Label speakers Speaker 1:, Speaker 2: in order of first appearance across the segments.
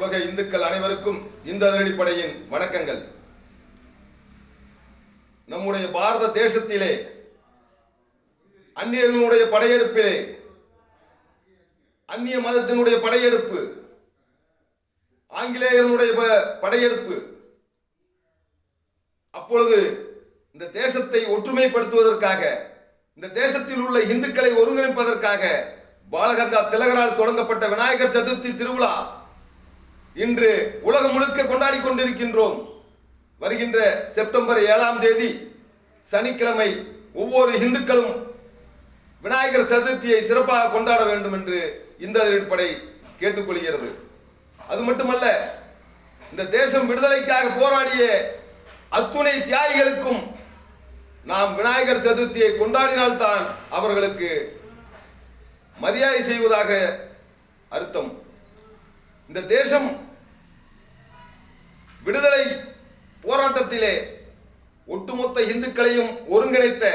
Speaker 1: உலக இந்துக்கள் அனைவருக்கும் இந்த அதிரடிப்படையின் வணக்கங்கள். நம்முடைய பாரத தேசத்திலே அந்நியர்களுடைய படையெடுப்பிலே அந்நிய மதத்தினுடைய படையெடுப்பு ஆங்கிலேயர்களுடைய படையெடுப்பு அப்பொழுது இந்த தேசத்தை ஒற்றுமைப்படுத்துவதற்காக இந்த தேசத்தில் உள்ள இந்துக்களை ஒருங்கிணைப்பதற்காக பாலகங்கா திலகரால் தொடங்கப்பட்ட விநாயகர் சதுர்த்தி திருவிழா இன்று உலகம் முழுக்க கொண்டாடி கொண்டிருக்கின்றோம். வருகின்ற செப்டம்பர் ஏழாம் தேதி சனிக்கிழமை ஒவ்வொரு இந்துக்களும் விநாயகர் சதுர்த்தியை சிறப்பாக கொண்டாட வேண்டும் என்று இந்த அடிப்படை கேட்டுக்கொள்கிறது. அது மட்டுமல்ல இந்த தேசம் விடுதலைக்காக போராடிய அத்துணை தியாகிகளுக்கும் நாம் விநாயகர் சதுர்த்தியை கொண்டாடினால்தான் அவர்களுக்கு மரியாதை செய்வதாக அர்த்தம். இந்த தேசம் விடுதலை போராட்டத்திலே ஒட்டுமொத்த இந்துக்களையும் ஒருங்கிணைத்த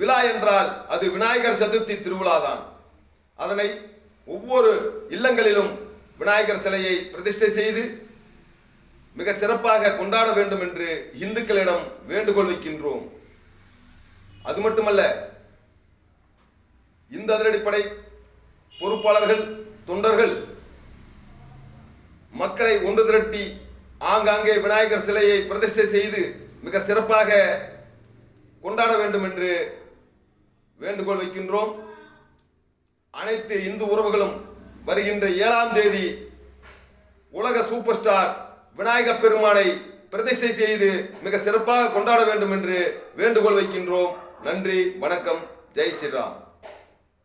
Speaker 1: விழா என்றால் அது விநாயகர் சதுர்த்தி திருவிழாதான். அதனை ஒவ்வொரு இல்லங்களிலும் விநாயகர் சிலையை பிரதிஷ்டை செய்து மிக சிறப்பாக கொண்டாட வேண்டும் என்று இந்துக்களிடம் வேண்டுகோள் வைக்கின்றோம். அது மட்டுமல்ல இந்த அதிரடிப்படை பொறுப்பாளர்கள் தொண்டர்கள் மக்களை ஒன்று திரட்டி ஆங்காங்கே விநாயகர் சிலையை பிரதிஷ்டை செய்து மிக சிறப்பாக கொண்டாட வேண்டும் என்று வேண்டுகோள் வைக்கின்றோம். அனைத்து இந்து உறவுகளும் வருகின்ற ஏழாம் தேதி உலக சூப்பர் ஸ்டார் விநாயகப் பெருமானை பிரதிஷ்டை செய்து மிக சிறப்பாக கொண்டாட வேண்டும் என்று வேண்டுகோள் வைக்கின்றோம். நன்றி வணக்கம் ஜெய் ஸ்ரீராம்.